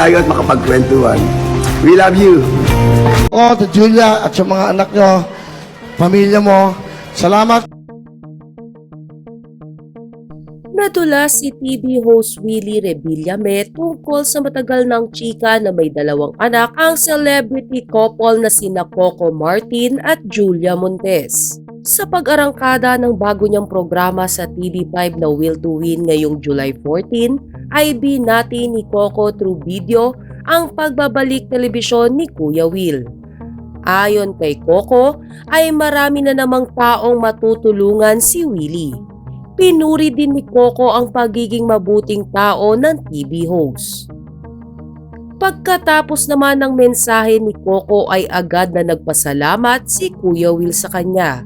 tayo at makapagkwentuhan. We love you. O, to Julia at sa mga anak nyo, pamilya mo, salamat. Nadulas si TV host Willie Revillame tungkol sa matagal ng chika na may dalawang anak ang celebrity couple na sina Coco Martin at Julia Montes. Sa pag-arangkada ng bago niyang programa sa TV5 na Will to Win ngayong July 14, ay binati ni Coco through video ang pagbabalik telebisyon ni Kuya Will. Ayon kay Coco, ay marami na namang taong matutulungan si Willie pinuri din ni Coco ang pagiging mabuting tao ng TV host. Pagkatapos naman ng mensahe ni Coco ay agad na nagpasalamat si Kuya Will sa kanya.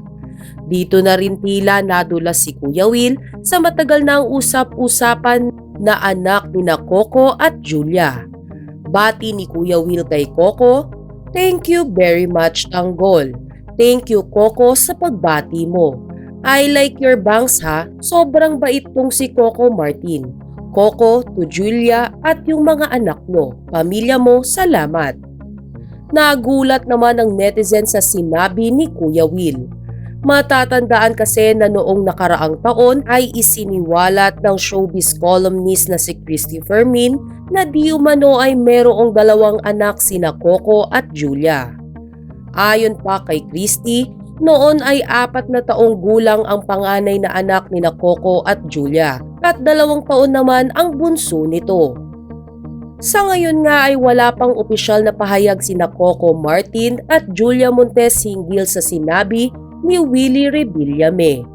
Dito na rin tila nadulas si Kuya Will sa matagal na ang usap-usapan na anak ni na Coco at Julia. Bati ni Kuya Will kay Coco, Thank you very much, Tanggol. Thank you, Coco, sa pagbati mo. I like your bangs ha, sobrang bait tong si Coco Martin. Coco to Julia at yung mga anak mo, pamilya mo, salamat. Nagulat naman ang netizen sa sinabi ni Kuya Will. Matatandaan kasi na noong nakaraang taon ay isiniwalat ng showbiz columnist na si Christy Fermin na di umano ay merong dalawang anak sina Coco at Julia. Ayon pa kay Christy, noon ay apat na taong gulang ang panganay na anak ni Coco at Julia at dalawang taon naman ang bunso nito. Sa ngayon nga ay wala pang opisyal na pahayag sina Coco Martin at Julia Montes hinggil sa sinabi ni Willie Revillame.